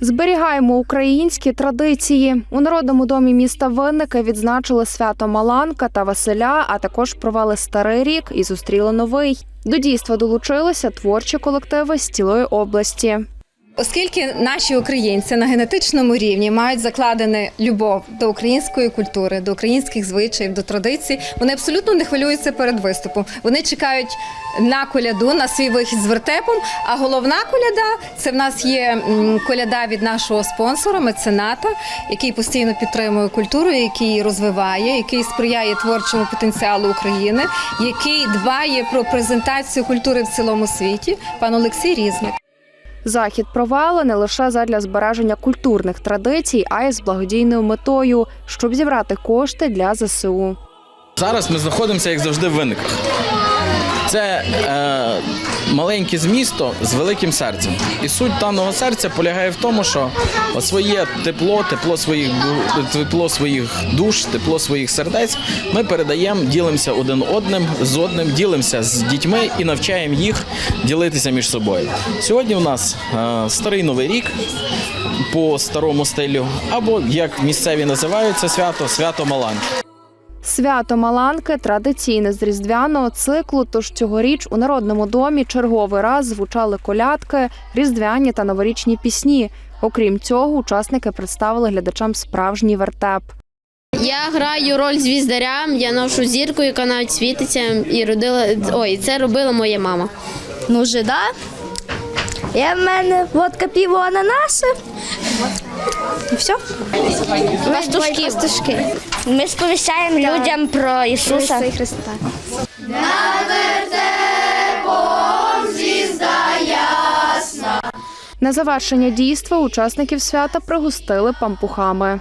Зберігаємо українські традиції. У народному домі міста Винники відзначили свято Маланка та Василя, а також провели старий рік і зустріли новий. До дійства долучилися творчі колективи з цілої області. Оскільки наші українці на генетичному рівні мають закладену любов до української культури, до українських звичаїв, до традицій, вони абсолютно не хвилюються перед виступом. Вони чекають на коляду, на свій вихід з вертепом. А головна коляда це в нас є коляда від нашого спонсора, мецената, який постійно підтримує культуру, який розвиває, який сприяє творчому потенціалу України, який дбає про презентацію культури в цілому світі. Пан Олексій Різник. Захід провели не лише задля збереження культурних традицій, а й з благодійною метою, щоб зібрати кошти для ЗСУ. Зараз ми знаходимося, як завжди, в виниках. Це е, маленьке місто з великим серцем. І суть даного серця полягає в тому, що своє тепло, тепло своїх тепло своїх душ, тепло своїх сердець ми передаємо, ділимося один одним з одним, ділимося з дітьми і навчаємо їх ділитися між собою. Сьогодні у нас е, старий новий рік по старому стилю, або як місцеві називають це свято свято Маланки. Свято Маланки традиційне з різдвяного циклу. Тож цьогоріч у народному домі черговий раз звучали колядки, різдвяні та новорічні пісні. Окрім цього, учасники представили глядачам справжній вертеп. Я граю роль звіздаря, я ношу зірку, яка навіть світиться, і родила. Ой, це робила моя мама. Ну, вже да. Я в мене водка піво ананаси. І все. Пастушки. Пастушки. Ми сповіщаємо людям про Ісуса. Христа. На завершення дійства учасників свята пригостили пампухами.